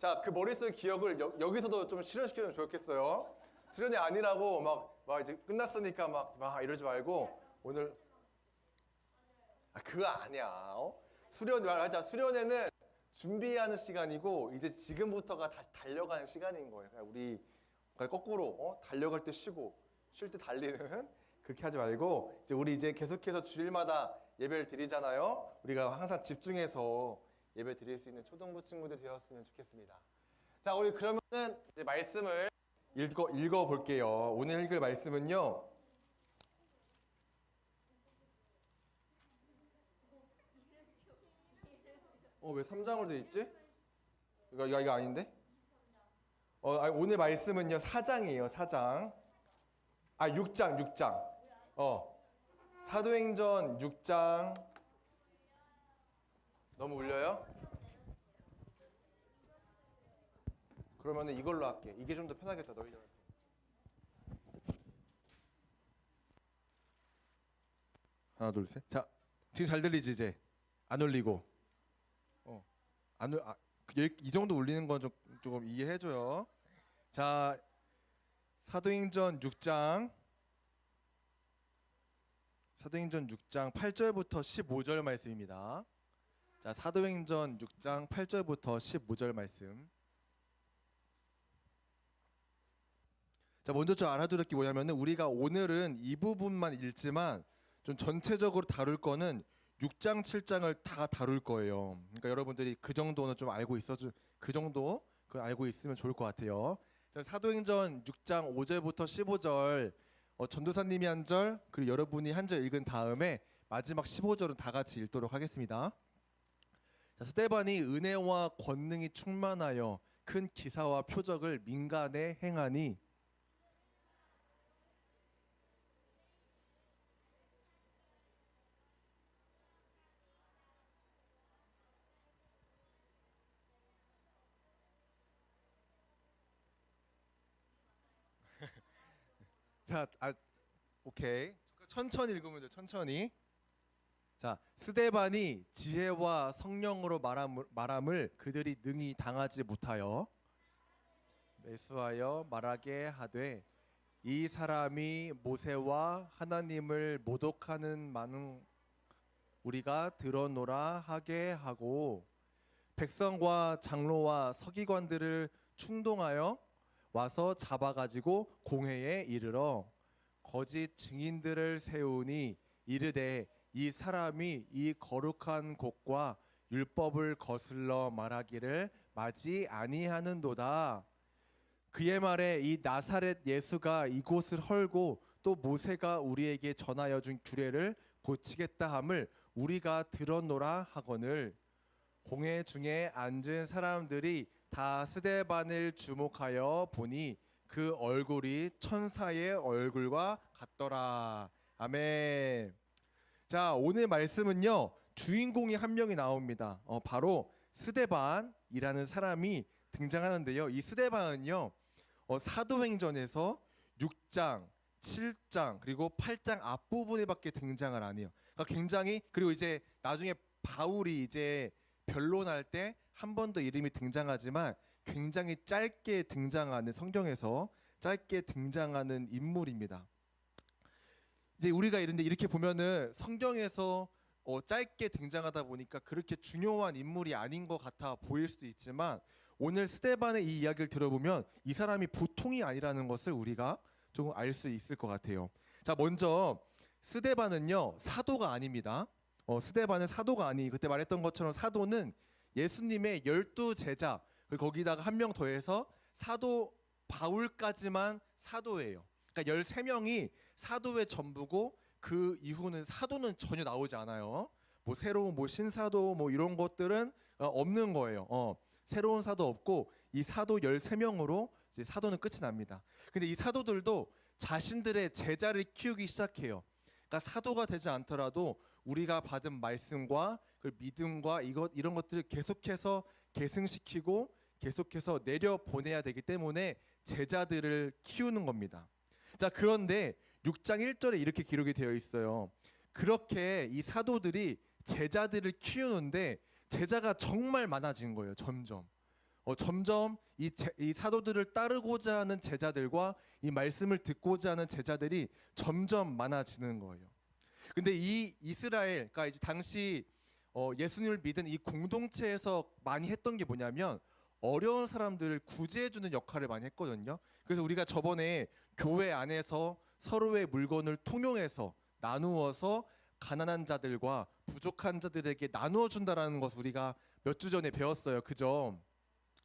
자, 그 머릿속 기억을 여, 여기서도 좀 실현시키면 좋겠어요. 수련이 아니라고 막, 막 이제 끝났으니까 막, 막 이러지 말고 오늘 아, 그거 아니야. 어? 수련 말하자. 수련회는 준비하는 시간이고 이제 지금부터가 다시 달려가는 시간인 거예요. 우리 거꾸로 어? 달려갈 때 쉬고 쉴 때 달리는 그렇게 하지 말고 이제 우리 이제 계속해서 주일마다 예배를 드리잖아요. 우리가 항상 집중해서 예배 드릴 수 있는 초등부 친구들 되었으면 좋겠습니다. 자, 우리 그러면은 이제 말씀을 읽어 읽어 볼게요. 오늘 읽을 말씀은요. 어, 왜 3장으로 돼 있지? 이거 이거, 이거 아닌데? 어, 아니, 오늘 말씀은요. 4장이에요. 4장. 아, 6장, 6장. 어. 사도행전 6장 너무 울려요? 그러면은 이걸로 할게. 이게 좀 더 편하겠다. 너희들. 하나, 둘, 셋. 자, 지금 잘 들리지 이제? 안 울리고. 어. 안 울, 아, 이 정도 울리는 건 좀 조금 이해해 줘요. 자, 사도행전 6장 사도행전 6장 8절부터 15절 말씀입니다. 자, 사도행전 6장 8절부터 15절 말씀. 자, 먼저 좀 알아두는 게 뭐냐면은 우리가 오늘은 이 부분만 읽지만 좀 전체적으로 다룰 거는 6장, 7장을 다 다룰 거예요. 그러니까 여러분들이 그 정도는 좀 알고 있어주 그 정도 그 알고 있으면 좋을 것 같아요. 자, 사도행전 6장 5절부터 15절 어, 전도사님이 한 절, 그리고 여러분이 한 절 읽은 다음에 마지막 15절은 다 같이 읽도록 하겠습니다. 자, 스테반이 은혜와 권능이 충만하여 큰 기사와 표적을 민간에 행하니 자, 아, 오케이. 천천히 읽으면 돼. 천천히. 자, 스데반이 지혜와 성령으로 말함을, 말함을 그들이 능히 당하지 못하여 매수하여 말하게 하되 이 사람이 모세와 하나님을 모독하는 많은 우리가 들어노라 하게 하고 백성과 장로와 서기관들을 충동하여 와서 잡아가지고 공회에 이르러 거짓 증인들을 세우니 이르되 이 사람이 이 거룩한 곳과 율법을 거슬러 말하기를 마지 아니하는도다. 그의 말에 이 나사렛 예수가 이곳을 헐고 또 모세가 우리에게 전하여 준 규례를 고치겠다 함을 우리가 들었노라 하거늘 공회 중에 앉은 사람들이 다 스데반을 주목하여 보니 그 얼굴이 천사의 얼굴과 같더라. 아멘. 자, 오늘 말씀은요. 주인공이 한 명이 나옵니다. 어, 바로 스데반이라는 사람이 등장하는데요. 이 스데반은요. 어, 사도행전에서 6장, 7장 그리고 8장 앞부분에밖에 등장을 안 해요. 그러니까 굉장히 그리고 이제 나중에 바울이 이제 변론할 때 한 번 더 이름이 등장하지만 굉장히 짧게 등장하는 성경에서 짧게 등장하는 인물입니다. 이제 우리가 이런데 이렇게 보면은 성경에서 어, 짧게 등장하다 보니까 그렇게 중요한 인물이 아닌 것 같아 보일 수도 있지만 오늘 스테반의 이 이야기를 들어보면 이 사람이 보통이 아니라는 것을 우리가 조금 알 수 있을 것 같아요. 자, 먼저 스데반은요 사도가 아닙니다. 어, 스데반은 사도가 아니. 그때 말했던 것처럼 사도는 예수님의 열두 제자 그리고 거기다가 한 명 더해서 사도 바울까지만 사도예요. 그러니까 13명이 사도의 전부고 그 이후는 사도는 전혀 나오지 않아요. 뭐 새로운 뭐 신사도 뭐 이런 것들은 어, 없는 거예요. 어. 새로운 사도 없고 이 사도 13명으로 이제 사도는 끝이 납니다. 근데 이 사도들도 자신들의 제자를 키우기 시작해요. 그러니까 사도가 되지 않더라도 우리가 받은 말씀과 그 믿음과 이것 이런 것들을 계속해서 계승시키고 계속해서 내려 보내야 되기 때문에 제자들을 키우는 겁니다. 자, 그런데 6장 1절에 이렇게 기록이 되어 있어요. 그렇게 이 사도들이 제자들을 키우는데 제자가 정말 많아진 거예요. 점점. 어, 점점 이, 제- 이 사도들을 따르고자 하는 제자들과 이 말씀을 듣고자 하는 제자들이 점점 많아지는 거예요. 근데 이 이스라엘, 그러니까 이제 당시 어, 예수님을 믿은 이 공동체에서 많이 했던 게 뭐냐면 어려운 사람들을 구제해주는 역할을 많이 했거든요. 그래서 우리가 저번에 교회 안에서 서로의 물건을 통용해서 나누어서 가난한 자들과 부족한 자들에게 나누어 준다라는 것을 우리가 몇 주 전에 배웠어요. 그죠?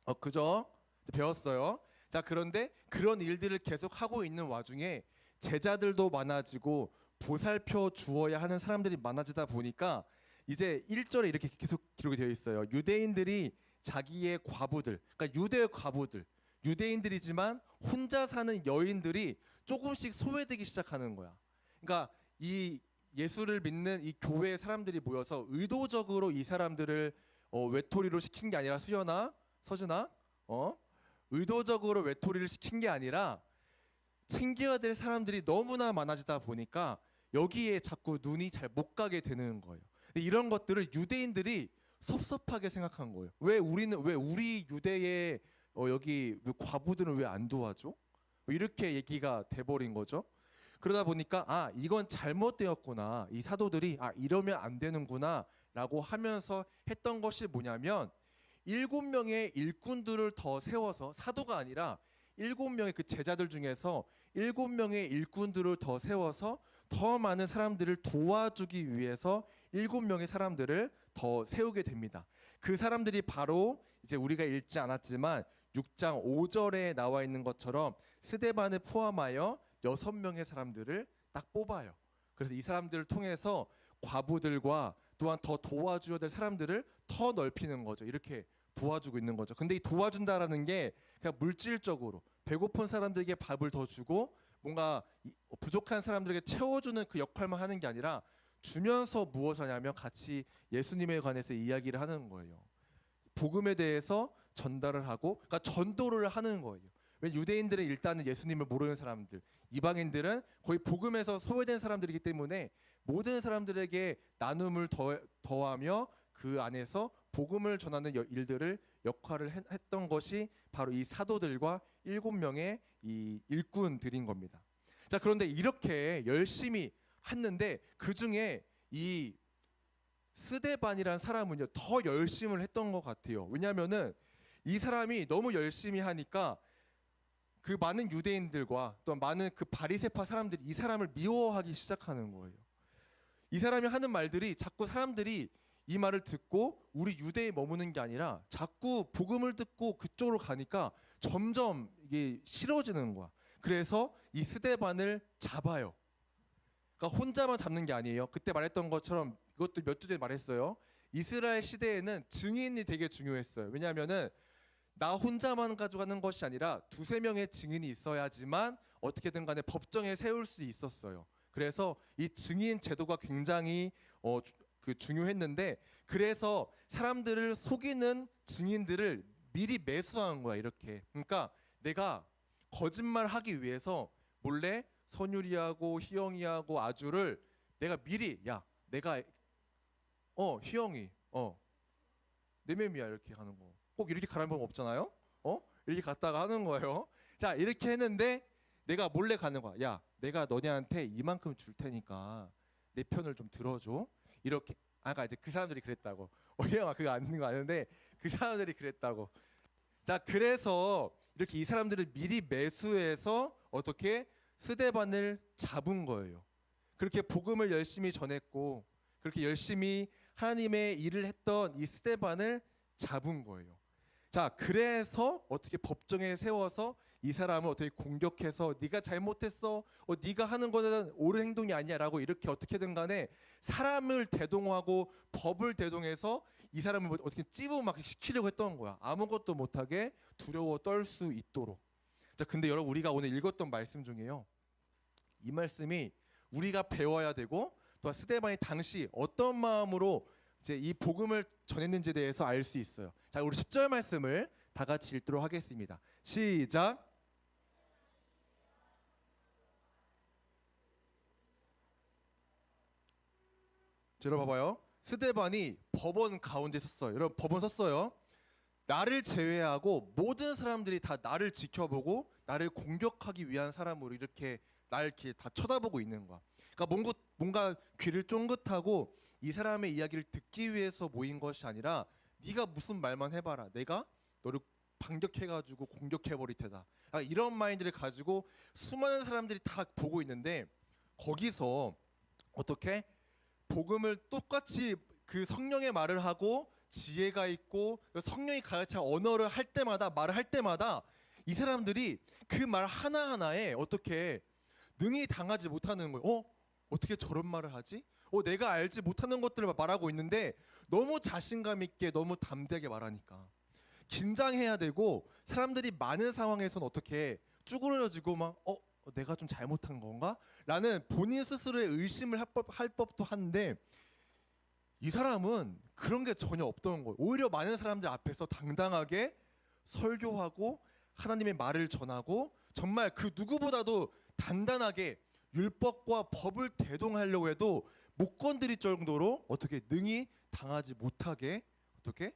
어, 그죠? 배웠어요. 자, 그런데 그런 일들을 계속 하고 있는 와중에 제자들도 많아지고 보살펴 주어야 하는 사람들이 많아지다 보니까 이제 1절에 이렇게 계속 기록이 되어 있어요. 유대인들이 자기의 과부들, 그러니까 유대 과부들, 유대인들이지만 혼자 사는 여인들이 조금씩 소외되기 시작하는 거야. 그러니까 이 예수를 믿는 이 교회 사람들이 모여서 의도적으로 이 사람들을 어, 외톨이로 시킨 게 아니라 수연아, 서준아, 어? 의도적으로 외톨이를 시킨 게 아니라 챙겨야 될 사람들이 너무나 많아지다 보니까 여기에 자꾸 눈이 잘 못 가게 되는 거예요. 이런 것들을 유대인들이 섭섭하게 생각한 거예요. 왜 우리는 왜 우리 유대의 어, 여기 왜 과부들은 왜 안 도와줘? 뭐 이렇게 얘기가 돼버린 거죠. 그러다 보니까 아 이건 잘못되었구나. 이 사도들이 아 이러면 안 되는구나라고 하면서 했던 것이 뭐냐면 일곱 명의 일꾼들을 더 세워서 사도가 아니라 일곱 명의 그 제자들 중에서 일곱 명의 일꾼들을 더 세워서 더 많은 사람들을 도와주기 위해서 일곱 명의 사람들을 더 세우게 됩니다. 그 사람들이 바로 이제 우리가 읽지 않았지만 6장 5절에 나와 있는 것처럼 스데반을 포함하여 여섯 명의 사람들을 딱 뽑아요. 그래서 이 사람들을 통해서 과부들과 또한 더 도와줘야 될 사람들을 더 넓히는 거죠. 이렇게 도와주고 있는 거죠. 근데 이 도와준다라는 게 그냥 물질적으로 배고픈 사람들에게 밥을 더 주고 뭔가 이- 부족한 사람들에게 채워주는 그 역할만 하는 게 아니라 주면서 무엇을 하냐면 같이 예수님에 관해서 이야기를 하는 거예요. 복음에 대해서 전달을 하고 그러니까 전도를 하는 거예요. 왜 유대인들은 일단은 예수님을 모르는 사람들, 이방인들은 거의 복음에서 소외된 사람들이기 때문에 모든 사람들에게 나눔을 더, 더하며 그 안에서 복음을 전하는 여- 일들을 역할을 했- 했던 것이 바로 이 사도들과 일곱 명의 이 일꾼들인 겁니다. 자 그런데 이렇게 열심히 했는데 그 중에 이 스데반이라는 사람은요 더 열심을 했던 것 같아요. 왜냐하면은 이 사람이 너무 열심히 하니까 그 많은 유대인들과 또 많은 그 바리세파 사람들이 이 사람을 미워하기 시작하는 거예요. 이 사람이 하는 말들이 자꾸 사람들이 이 말을 듣고 우리 유대에 머무는 게 아니라 자꾸 복음을 듣고 그쪽으로 가니까 점점 이게 싫어지는 거야. 그래서 이 스데반을 잡아요. 그러니까 혼자만 잡는 게 아니에요. 그때 말했던 것처럼 이것도 몇 주 전에 말했어요. 이스라엘 시대에는 증인이 되게 중요했어요. 왜냐하면은 나 혼자만 가져가는 것이 아니라 두세 명의 증인이 있어야지만 어떻게든 간에 법정에 세울 수 있었어요. 그래서 이 증인 제도가 굉장히 어, 주- 그 중요했는데 그래서 사람들을 속이는 증인들을 미리 매수한 거야 이렇게. 그러니까 내가 거짓말 하기 위해서 몰래 선율이하고 희영이하고 아주를 내가 미리 야 내가 어 희영이 어 내 맴이야 이렇게 하는 거. 꼭 이렇게 가라는 법 없잖아요. 어 이렇게 갔다가 하는 거예요. 자 이렇게 했는데 내가 몰래 가는 거야. 야 내가 너네한테 이만큼 줄 테니까 내 편을 좀 들어줘. 이렇게 아까 이제 그 사람들이 그랬다고. 어 희영아 그거 아닌 거 아는데 그 사람들이 그랬다고. 자 그래서 이렇게 이 사람들을 미리 매수해서 어떻게 스데반을 잡은 거예요. 그렇게 복음을 열심히 전했고 그렇게 열심히 하나님의 일을 했던 이 스데반을 잡은 거예요. 자, 그래서 어떻게 법정에 세워서 이 사람을 어떻게 공격해서 네가 잘못했어, 어, 네가 하는 거는 옳은 행동이 아니야라고 이렇게 어떻게든 간에 사람을 대동하고 법을 대동해서 이 사람을 뭐 어떻게 찝어막 시키려고 했던 거야. 아무것도 못하게 두려워 떨 수 있도록. 자, 근데 여러분 우리가 오늘 읽었던 말씀 중에요. 이 말씀이 우리가 배워야 되고 또 스데반이 당시 어떤 마음으로 이제 이 복음을 전했는지에 대해서 알 수 있어요. 자, 우리 10절 말씀을 다 같이 읽도록 하겠습니다. 시작. 자, 여러분 봐봐요. 스데반이 법원 가운데 섰어요. 여러분 법원 섰어요. 나를 제외하고 모든 사람들이 다 나를 지켜보고 나를 공격하기 위한 사람으로 이렇게 날 이렇게 다 쳐다보고 있는 거야. 그러니까 뭔가 뭔가 귀를 쫑긋하고 이 사람의 이야기를 듣기 위해서 모인 것이 아니라 네가 무슨 말만 해봐라. 내가 너를 반격해가지고 공격해버릴 테다. 아, 이런 마인드를 가지고 수많은 사람들이 다 보고 있는데 거기서 어떻게 복음을 똑같이 그 성령의 말을 하고 지혜가 있고 성령이 가르쳐 언어를 할 때마다 말을 할 때마다 이 사람들이 그 말 하나 하나에 어떻게 능히 당하지 못하는 거예요. 어 어떻게 저런 말을 하지? 어 내가 알지 못하는 것들을 말하고 있는데 너무 자신감 있게 너무 담대하게 말하니까 긴장해야 되고 사람들이 많은 상황에서는 어떻게 쭈그러지고 막 어 내가 좀 잘못한 건가? 라는 본인 스스로의 의심을 할, 법, 할 법도 한데 이 사람은 그런 게 전혀 없던 거예요. 오히려 많은 사람들 앞에서 당당하게 설교하고 하나님의 말을 전하고 정말 그 누구보다도 단단하게 율법과 법을 대동하려고 해도 못 건드릴 정도로 어떻게 능히 당하지 못하게 어떻게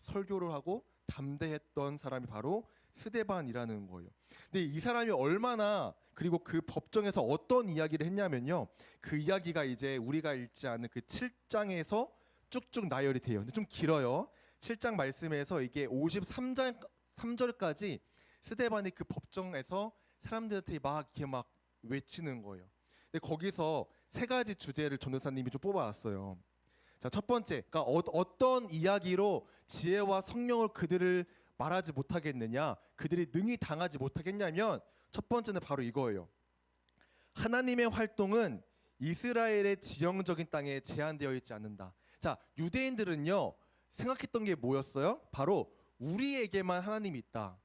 설교를 하고 담대했던 사람이 바로 스데반이라는 거예요. 근데 이 사람이 얼마나 그리고 그 법정에서 어떤 이야기를 했냐면요. 그 이야기가 이제 우리가 읽지 않은 그 7장에서 쭉쭉 나열이 돼요. 근데 좀 길어요. 7장 말씀에서 이게 53장 3절까지 스데반이 그 법정에서 사람들한테 막 이렇게 막 외치는 거예요. 근데 거기서 세 가지 주제를 전도사님이 좀 뽑아왔어요. 자, 첫 번째, 그러니까 어, 어떤 이야기로 지혜와 성령을 그들을 말하지 못하겠느냐, 그들이 능히 당하지 못하겠냐면 첫 번째는 바로 이거예요. 하나님의 활동은 이스라엘의 지형적인 땅에 제한되어 있지 않는다. 자, 유대인들은요 생각했던 게 뭐였어요? 바로 우리에게만 하나님이 있다.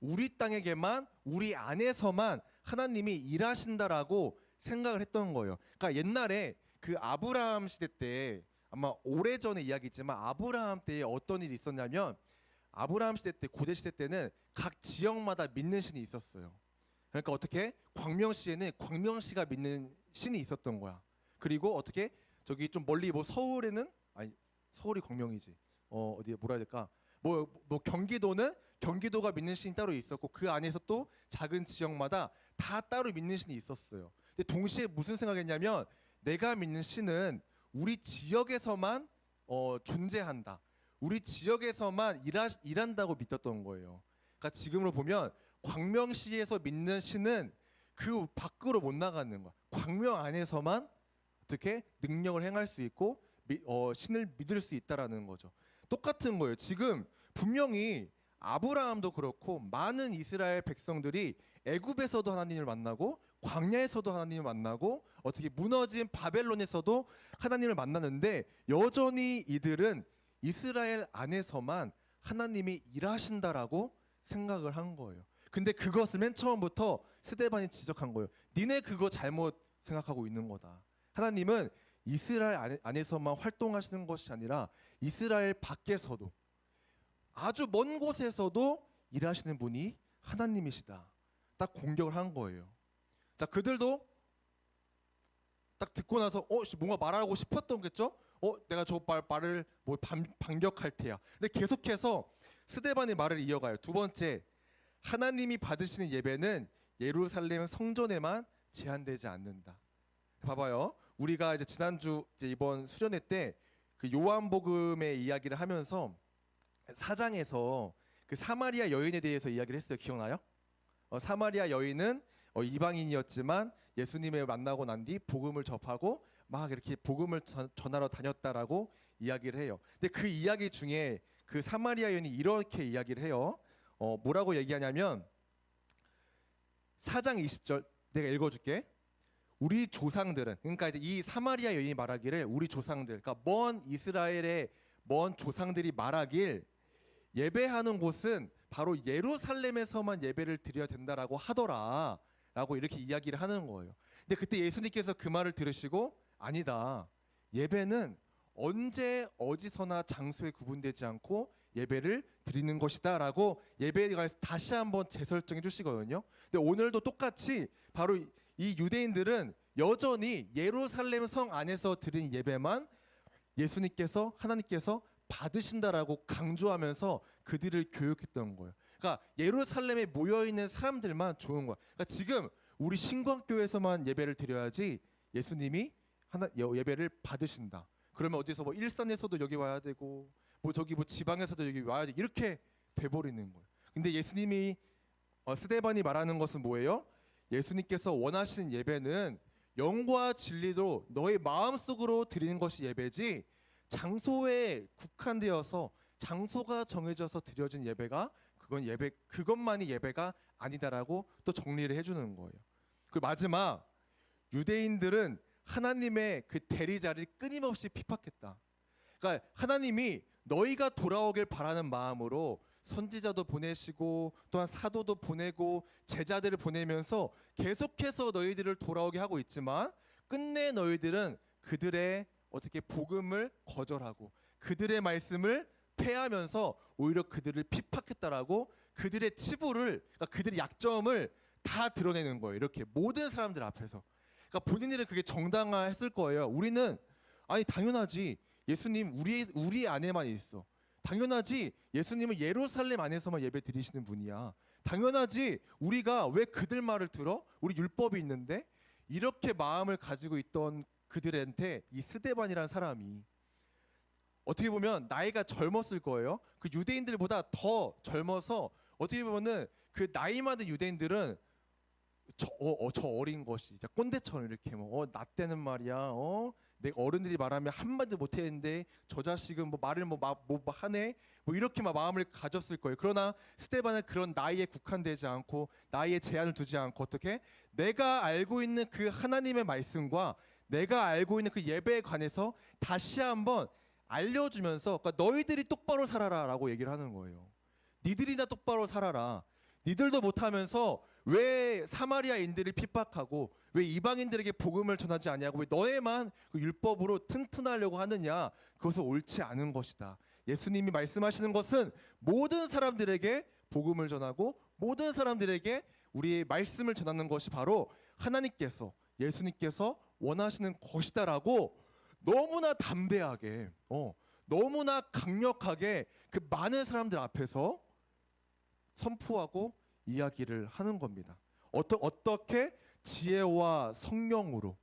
우리 땅에게만 우리 안에서만 하나님이 일하신다라고 생각을 했던 거예요. 그러니까 옛날에 그 아브라함 시대 때 아마 오래전의 이야기지만 아브라함 때에 어떤 일이 있었냐면 아브라함 시대 때 고대 시대 때는 각 지역마다 믿는 신이 있었어요. 그러니까 어떻게 광명시에는 광명시가 믿는 신이 있었던 거야. 그리고 어떻게 저기 좀 멀리 뭐 서울에는 아니 서울이 광명이지. 어 어디 뭐라 해야 될까? 뭐, 뭐 경기도는 경기도가 믿는 신이 따로 있었고 그 안에서 또 작은 지역마다 다 따로 믿는 신이 있었어요. 근데 동시에 무슨 생각했냐면 내가 믿는 신은 우리 지역에서만 어, 존재한다. 우리 지역에서만 일하, 일한다고 믿었던 거예요. 그러니까 지금으로 보면 광명시에서 믿는 신은 그 밖으로 못 나가는 거야. 광명 안에서만 어떻게 능력을 행할 수 있고 미, 어, 신을 믿을 수 있다라는 거죠. 똑같은 거예요. 지금 분명히 아브라함도 그렇고 많은 이스라엘 백성들이 애굽에서도 하나님을 만나고 광야에서도 하나님을 만나고 어떻게 무너진 바벨론에서도 하나님을 만나는데 여전히 이들은 이스라엘 안에서만 하나님이 일하신다라고 생각을 한 거예요. 근데 그것을 맨 처음부터 스데반이 지적한 거예요. 니네 그거 잘못 생각하고 있는 거다. 하나님은 이스라엘 안에, 안에서만 활동하시는 것이 아니라 이스라엘 밖에서도 아주 먼 곳에서도 일하시는 분이 하나님이시다. 딱 공격을 한 거예요. 자, 그들도 딱 듣고 나서 어 씨, 뭔가 말하고 싶었던 겠죠? 어 내가 저 말, 말을 뭐 반, 반격할 테야. 근데 계속해서 스데반의 말을 이어가요. 두 번째 하나님이 받으시는 예배는 예루살렘 성전에만 제한되지 않는다. 봐봐요. 우리가 이제 지난주 이제 이번 수련회 때 그 요한복음의 이야기를 하면서 사장에서 그 사마리아 여인에 대해서 이야기를 했어요. 기억나요? 어, 사마리아 여인은 어, 이방인이었지만 예수님을 만나고 난 뒤 복음을 접하고 막 이렇게 복음을 전, 전하러 다녔다라고 이야기를 해요. 근데 그 이야기 중에 그 사마리아 여인이 이렇게 이야기를 해요. 어, 뭐라고 얘기하냐면 4장 20절 내가 읽어줄게. 우리 조상들은 그러니까 이제 이 사마리아 여인이 말하기를 우리 조상들 그러니까 먼 이스라엘의 먼 조상들이 말하길 예배하는 곳은 바로 예루살렘에서만 예배를 드려야 된다라고 하더라 라고 이렇게 이야기를 하는 거예요. 근데 그때 예수님께서 그 말을 들으시고 아니다. 예배는 언제 어디서나 장소에 구분되지 않고 예배를 드리는 것이다 라고 예배에 관해서 다시 한번 재설정해 주시거든요. 근데 오늘도 똑같이 바로 이 유대인들은 여전히 예루살렘 성 안에서 드린 예배만 예수님께서 하나님께서 받으신다라고 강조하면서 그들을 교육했던 거예요. 그러니까 예루살렘에 모여 있는 사람들만 좋은 거야. 그러니까 지금 우리 신광교에서만 예배를 드려야지 예수님이 하나 여- 예배를 받으신다. 그러면 어디서 뭐 일산에서도 여기 와야 되고 뭐 저기 뭐 지방에서도 여기 와야 돼 이렇게 돼버리는 거예요. 근데 예수님이 어, 스데반이 말하는 것은 뭐예요? 예수님께서 원하시는 예배는 영과 진리로 너의 마음 속으로 드리는 것이 예배지 장소에 국한되어서 장소가 정해져서 드려진 예배가 그건 예배 그것만이 예배가 아니다라고 또 정리를 해주는 거예요. 그 마지막 유대인들은 하나님의 그 대리 자리를 끊임없이 핍박했다. 그러니까 하나님이 너희가 돌아오길 바라는 마음으로 선지자도 보내시고 또한 사도도 보내고 제자들을 보내면서 계속해서 너희들을 돌아오게 하고 있지만 끝내 너희들은 그들의 어떻게 복음을 거절하고 그들의 말씀을 폐하면서 오히려 그들을 핍박했다라고 그들의 치부를 그러니까 그들의 약점을 다 드러내는 거예요. 이렇게 모든 사람들 앞에서. 그러니까 본인들은 그게 정당화했을 거예요. 우리는 아니 당연하지. 예수님 우리 우리 안에만 있어. 당연하지. 예수님은 예루살렘 안에서만 예배 드리시는 분이야. 당연하지. 우리가 왜 그들 말을 들어? 우리 율법이 있는데 이렇게 마음을 가지고 있던 그들한테 이 스데반이라는 사람이 어떻게 보면 나이가 젊었을 거예요. 그 유대인들보다 더 젊어서 어떻게 보면은 그 나이 많은 유대인들은 저, 어, 어, 저 어린 것이 진짜 꼰대처럼 이렇게 뭐나 때는 말이야 어? 내가 어른들이 말하면 한마디 못 했는데 저 자식은 뭐 말을 뭐, 마, 뭐 하네? 뭐 이렇게 막 마음을 가졌을 거예요. 그러나 스테반은 그런 나이에 국한되지 않고 나이에 제한을 두지 않고 어떻게? 내가 알고 있는 그 하나님의 말씀과 내가 알고 있는 그 예배에 관해서 다시 한번 알려주면서 그러니까 너희들이 똑바로 살아라라고 얘기를 하는 거예요. 니들이나 똑바로 살아라. 니들도 못하면서 왜 사마리아인들을 핍박하고 왜 이방인들에게 복음을 전하지 아니하고 왜 너네만 그 율법으로 튼튼하려고 하느냐? 그것은 옳지 않은 것이다. 예수님이 말씀하시는 것은 모든 사람들에게 복음을 전하고 모든 사람들에게 우리의 말씀을 전하는 것이 바로 하나님께서 예수님께서 원하시는 것이다라고 너무나 담대하게 어 너무나 강력하게 그 많은 사람들 앞에서 선포하고 이야기를 하는 겁니다. 어떠, 어떻게 지혜와 성령으로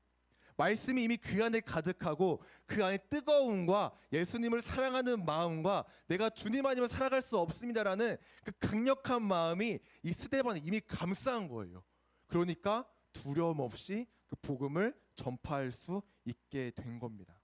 말씀이 이미 그 안에 가득하고 그 안에 뜨거움과 예수님을 사랑하는 마음과 내가 주님 아니면 살아갈 수 없습니다라는 그 강력한 마음이 이 스데반에 이미 감싸는 거예요. 그러니까 두려움 없이 그 복음을 전파할 수 있게 된 겁니다.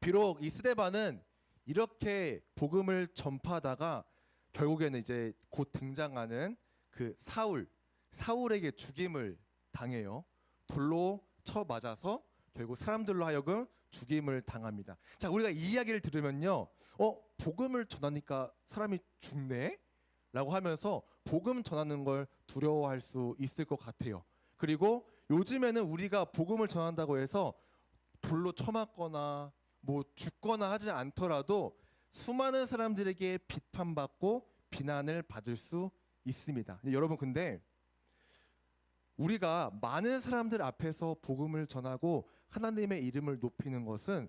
비록 이 스데반은 이렇게 복음을 전파하다가 결국에는 이제 곧 등장하는 그 사울 사울에게 죽임을 당해요. 돌로 쳐 맞아서 결국 사람들로 하여금 죽임을 당합니다. 자, 우리가 이 이야기를 들으면요. 어, 복음을 전하니까 사람이 죽네? 라고 하면서 복음 전하는 걸 두려워할 수 있을 것 같아요. 그리고 요즘에는 우리가 복음을 전한다고 해서 돌로 쳐맞거나 뭐 죽거나 하지 않더라도 수많은 사람들에게 비판받고 비난을 받을 수 있습니다. 여러분 근데 우리가 많은 사람들 앞에서 복음을 전하고 하나님의 이름을 높이는 것은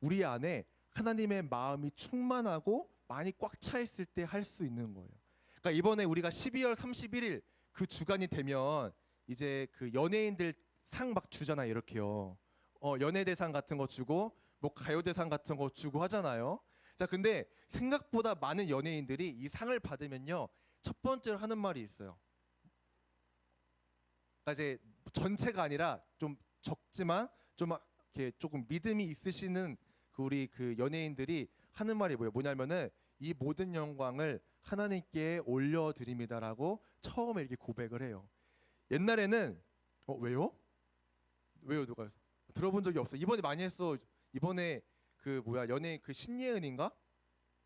우리 안에 하나님의 마음이 충만하고 많이 꽉 차 있을 때 할 수 있는 거예요. 그러니까 이번에 우리가 12월 31일 그 주간이 되면 이제 그 연예인들 상 막 주잖아 요 이렇게요. 어 연예대상 같은 거 주고 뭐 가요대상 같은 거 주고 하잖아요. 자 근데 생각보다 많은 연예인들이 이 상을 받으면요 첫 번째로 하는 말이 있어요. 그러니까 이제 전체가 아니라 좀 적지만 좀 이렇게 조금 믿음이 있으시는 그 우리 그 연예인들이 하는 말이 뭐예요? 뭐냐면은 이 모든 영광을 하나님께 올려드립니다라고 처음에 이렇게 고백을 해요. 옛날에는 어 왜요? 왜요 누가 들어본 적이 없어. 이번에 많이 했어. 이번에 그 뭐야 연예인 그 신예은인가?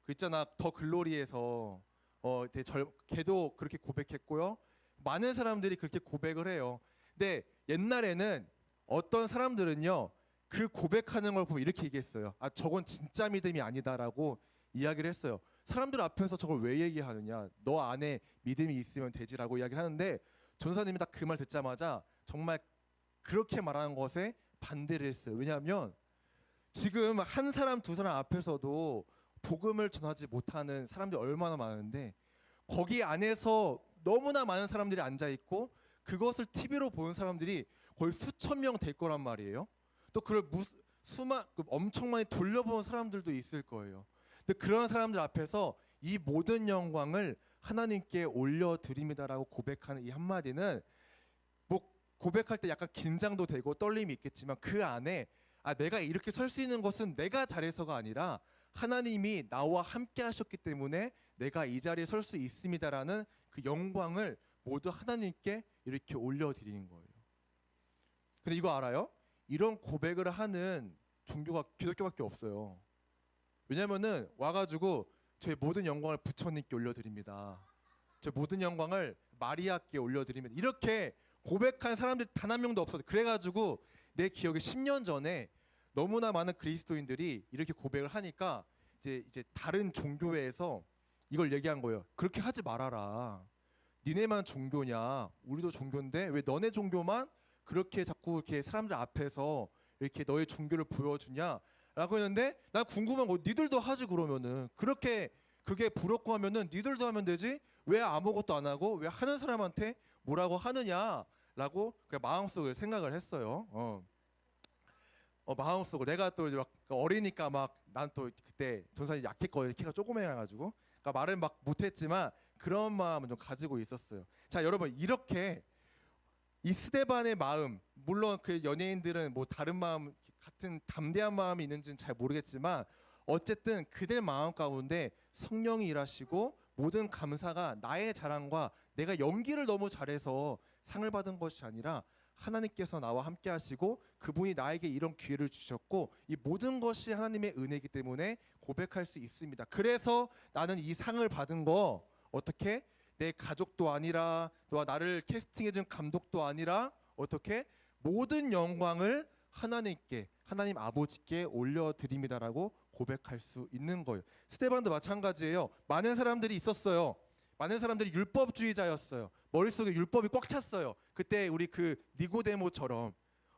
그 있잖아 더 글로리에서 어 되게 절 걔도 그렇게 고백했고요. 많은 사람들이 그렇게 고백을 해요. 근데 옛날에는 어떤 사람들은요 그 고백하는 걸 보면 이렇게 얘기했어요. 아 저건 진짜 믿음이 아니다라고 이야기를 했어요. 사람들 앞에서 저걸 왜 얘기하느냐? 너 안에 믿음이 있으면 되지라고 이야기를 하는데 전사님이 딱 그 말 듣자마자 정말 그렇게 말하는 것에 반대를 했어요. 왜냐하면 지금 한 사람 두 사람 앞에서도 복음을 전하지 못하는 사람들이 얼마나 많은데 거기 안에서 너무나 많은 사람들이 앉아 있고 그것을 TV로 보는 사람들이 거의 수천 명 될 거란 말이에요. 또 그걸 무, 수만 그 엄청 많이 돌려보는 사람들도 있을 거예요. 근데 그런 사람들 앞에서 이 모든 영광을 하나님께 올려드립니다라고 고백하는 이 한마디는 뭐 고백할 때 약간 긴장도 되고 떨림이 있겠지만 그 안에 아 내가 이렇게 설 수 있는 것은 내가 잘해서가 아니라 하나님이 나와 함께 하셨기 때문에 내가 이 자리에 설 수 있습니다라는 그 영광을 모두 하나님께 이렇게 올려드리는 거예요. 근데 이거 알아요? 이런 고백을 하는 종교가 기독교밖에 없어요. 왜냐면은 와가지고 제 모든 영광을 부처님께 올려드립니다. 제 모든 영광을 마리아께 올려드립니다. 이렇게 고백한 사람들 단 한 명도 없어요. 그래가지고 내 기억에 10년 전에 너무나 많은 그리스도인들이 이렇게 고백을 하니까 이제 이제 다른 종교회에서 이걸 얘기한 거예요. 그렇게 하지 말아라. 니네만 종교냐? 우리도 종교인데 왜 너네 종교만 그렇게 자꾸 이렇게 사람들 앞에서 이렇게 너의 종교를 보여주냐? 라고 했는데 난 궁금한 거 니들도 하지 그러면은 그렇게 그게 부럽고 하면은 니들도 하면 되지 왜 아무것도 안 하고 왜 하는 사람한테 뭐라고 하느냐라고 그 마음속에 생각을 했어요. 어. 어 마음속으로 내가 또 이제 막 어리니까 막 난 또 그때 전산이 약했거든요 키가 조그매가지고 그러니까 말은 막 못했지만 그런 마음을 좀 가지고 있었어요. 자 여러분 이렇게 이 스데반의 마음 물론 그 연예인들은 뭐 다른 마음 같은 담대한 마음이 있는지는 잘 모르겠지만 어쨌든 그들 마음 가운데 성령이 일하시고 모든 감사가 나의 자랑과 내가 연기를 너무 잘해서 상을 받은 것이 아니라 하나님께서 나와 함께 하시고 그분이 나에게 이런 기회를 주셨고 이 모든 것이 하나님의 은혜이기 때문에 고백할 수 있습니다. 그래서 나는 이 상을 받은 거 어떻게 내 가족도 아니라 또 나를 캐스팅해 준 감독도 아니라 어떻게 모든 영광을 하나님께 하나님 아버지께 올려드립니다라고 고백할 수 있는 거예요. 스테반도 마찬가지예요. 많은 사람들이 있었어요. 많은 사람들이 율법주의자였어요. 머릿속에 율법이 꽉 찼어요. 그때 우리 그 니고데모처럼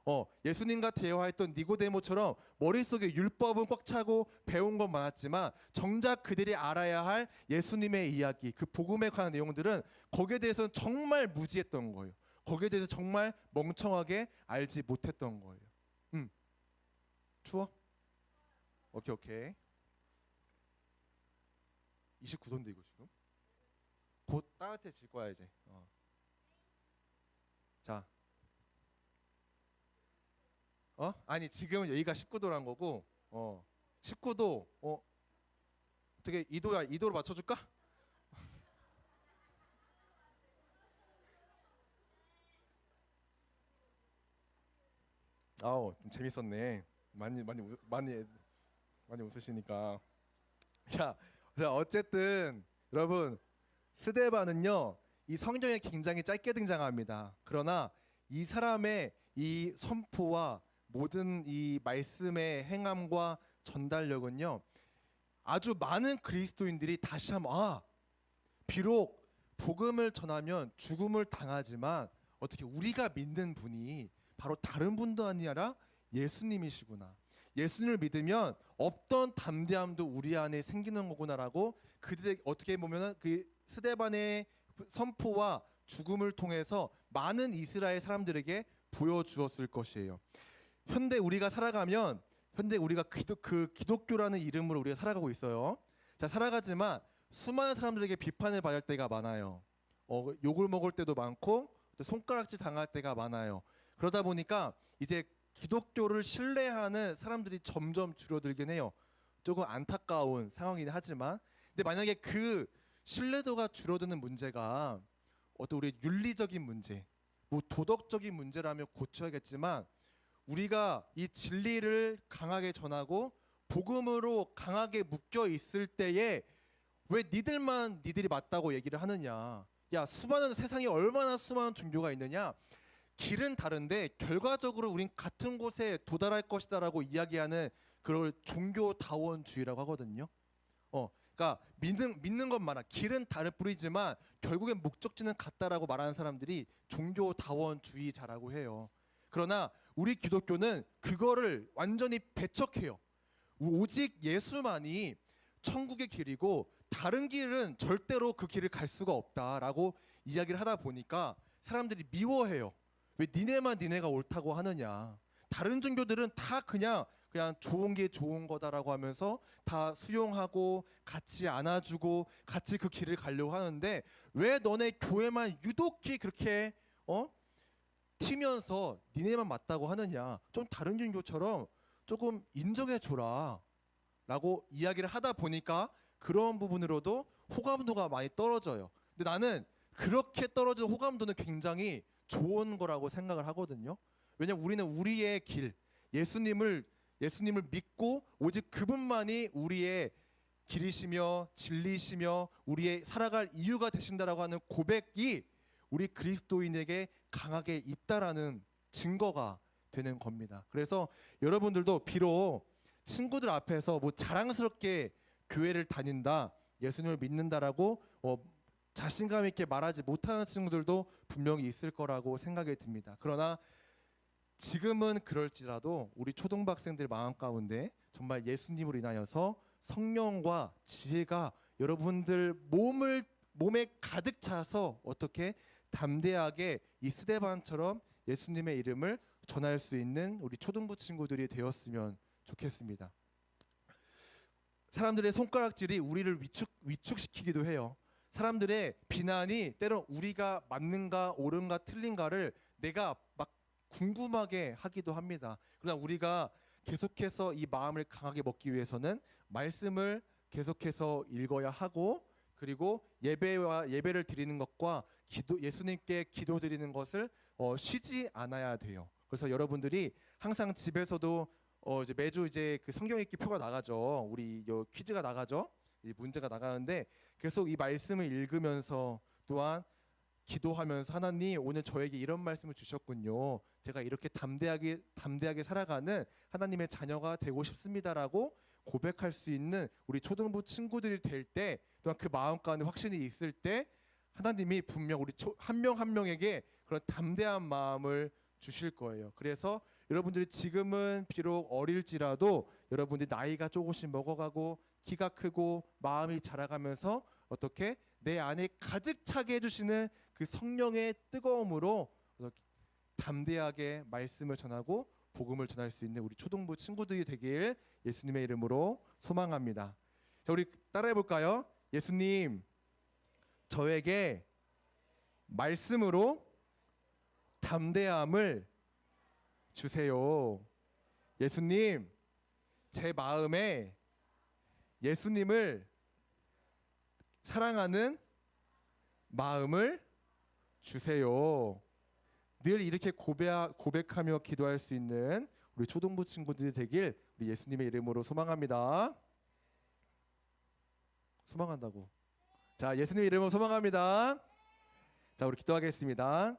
어, 예수님과 대화했던 니고데모처럼 머릿속에 율법은 꽉 차고 배운 건 많았지만 정작 그들이 알아야 할 예수님의 이야기, 그 복음에 관한 내용들은 거기에 대해서는 정말 무지했던 거예요. 거기에 대해서 정말 멍청하게 알지 못했던 거예요. 음. 추워? 오케이 오케이. 29도인데 이거 지금? 곧 따뜻해질 거야 이제. 어. 자. 어? 아니 지금은 여기가 19도란 거고 어 19도 어 어떻게 2도야 2도로 맞춰줄까? 아우 좀 재밌었네 많이 많이 웃, 많이 많이 웃으시니까. 자, 자 어쨌든 여러분 스데반은요 이 성경에 굉장히 짧게 등장합니다. 그러나 이 사람의 이 선포와 모든 이 말씀의 행함과 전달력은요 아주 많은 그리스도인들이 다시 한번 아 비록 복음을 전하면 죽음을 당하지만 어떻게 우리가 믿는 분이 바로 다른 분도 아니라 예수님이시구나 예수님을 믿으면 없던 담대함도 우리 안에 생기는 거구나라고 그들의 어떻게 보면은 그 스데반의 선포와 죽음을 통해서 많은 이스라엘 사람들에게 보여주었을 것이에요. 현대 우리가 살아가면 현대 우리가 기독, 그 기독교라는 이름으로 우리가 살아가고 있어요. 자 살아가지만 수많은 사람들에게 비판을 받을 때가 많아요. 어, 욕을 먹을 때도 많고 또 손가락질 당할 때가 많아요. 그러다 보니까 이제 기독교를 신뢰하는 사람들이 점점 줄어들긴 해요. 조금 안타까운 상황이긴 하지만 근데 만약에 그 신뢰도가 줄어드는 문제가 어떤 우리 윤리적인 문제, 뭐 도덕적인 문제라면 고쳐야겠지만 우리가 이 진리를 강하게 전하고 복음으로 강하게 묶여 있을 때에 왜 니들만 니들이 맞다고 얘기를 하느냐? 야 수많은 세상에 얼마나 수많은 종교가 있느냐? 길은 다른데 결과적으로 우린 같은 곳에 도달할 것이다라고 이야기하는 그걸 종교다원주의라고 하거든요. 어, 그러니까 믿는 믿는 것 많아. 길은 다를 뿐이지만 결국엔 목적지는 같다라고 말하는 사람들이 종교다원주의자라고 해요. 그러나 우리 기독교는 그거를 완전히 배척해요. 오직 예수만이 천국의 길이고 다른 길은 절대로 그 길을 갈 수가 없다라고 이야기를 하다 보니까 사람들이 미워해요. 왜 니네만 니네가 옳다고 하느냐? 다른 종교들은 다 그냥 그냥 좋은 게 좋은 거다라고 하면서 다 수용하고 같이 안아주고 같이 그 길을 가려고 하는데 왜 너네 교회만 유독히 그렇게 어 튀면서 니네만 맞다고 하느냐? 좀 다른 종교처럼 조금 인정해 줘라라고 이야기를 하다 보니까 그런 부분으로도 호감도가 많이 떨어져요. 근데 나는 그렇게 떨어진 호감도는 굉장히 좋은 거라고 생각을 하거든요. 왜냐면 우리는 우리의 길, 예수님을 예수님을 믿고 오직 그분만이 우리의 길이시며 진리시며 우리의 살아갈 이유가 되신다라고 하는 고백이 우리 그리스도인에게 강하게 있다라는 증거가 되는 겁니다. 그래서 여러분들도 비록 친구들 앞에서 뭐 자랑스럽게 교회를 다닌다, 예수님을 믿는다라고 어, 자신감 있게 말하지 못하는 친구들도 분명히 있을 거라고 생각이 듭니다. 그러나 지금은 그럴지라도 우리 초등학생들 마음 가운데 정말 예수님으로 인하여서 성령과 지혜가 여러분들 몸을 몸에 가득 차서 어떻게 담대하게 이 스데반처럼 예수님의 이름을 전할 수 있는 우리 초등부 친구들이 되었으면 좋겠습니다. 사람들의 손가락질이 우리를 위축 위축시키기도 해요. 사람들의 비난이 때로 우리가 맞는가 옳은가 틀린가를 내가 막 궁금하게 하기도 합니다. 그러나 우리가 계속해서 이 마음을 강하게 먹기 위해서는 말씀을 계속해서 읽어야 하고 그리고 예배와 예배를 드리는 것과 기도 예수님께 기도 드리는 것을 어, 쉬지 않아야 돼요. 그래서 여러분들이 항상 집에서도 어, 이제 매주 이제 그 성경 읽기 표가 나가죠. 우리 요 퀴즈가 나가죠. 이 문제가 나가는데 계속 이 말씀을 읽으면서 또한 기도하면서 하나님 오늘 저에게 이런 말씀을 주셨군요. 제가 이렇게 담대하게 담대하게 살아가는 하나님의 자녀가 되고 싶습니다라고 고백할 수 있는 우리 초등부 친구들이 될 때 또한 그 마음 가운데 확신이 있을 때 하나님이 분명 우리 한명한 명에게 그런 담대한 마음을 주실 거예요. 그래서 여러분들이 지금은 비록 어릴지라도 여러분들이 나이가 조금씩 먹어가고 키가 크고 마음이 자라가면서 어떻게 내 안에 가득 차게 해주시는 그 성령의 뜨거움으로 담대하게 말씀을 전하고 복음을 전할 수 있는 우리 초등부 친구들이 되길 예수님의 이름으로 소망합니다. 자, 우리 따라해 볼까요? 예수님, 저에게 말씀으로 담대함을 주세요. 예수님, 제 마음에 예수님을 사랑하는 마음을 주세요. 늘 이렇게 고백, 고백하며 기도할 수 있는 우리 초등부 친구들이 되길 우리 예수님의 이름으로 소망합니다. 소망한다고. 자, 예수님 이름으로 소망합니다. 자, 우리 기도하겠습니다.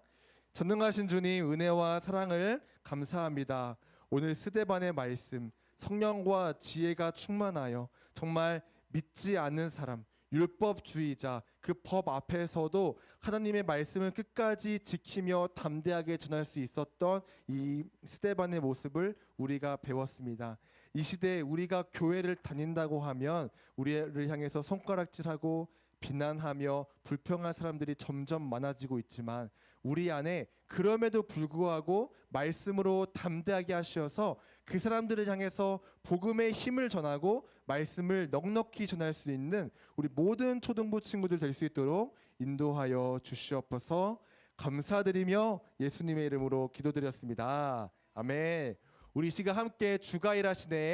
전능하신 주님 은혜와 사랑을 감사합니다. 오늘 스데반의 말씀 성령과 지혜가 충만하여 정말 믿지 않는 사람 율법주의자 그 법 앞에서도 하나님의 말씀을 끝까지 지키며 담대하게 전할 수 있었던 이 스데반의 모습을 우리가 배웠습니다. 이 시대에 우리가 교회를 다닌다고 하면 우리를 향해서 손가락질하고 비난하며 불평한 사람들이 점점 많아지고 있지만 우리 안에 그럼에도 불구하고 말씀으로 담대하게 하셔서 그 사람들을 향해서 복음의 힘을 전하고 말씀을 넉넉히 전할 수 있는 우리 모든 초등부 친구들 될 수 있도록 인도하여 주시옵소서 감사드리며 예수님의 이름으로 기도드렸습니다. 아멘. 우리 이 시간 함께 주가 일하시네.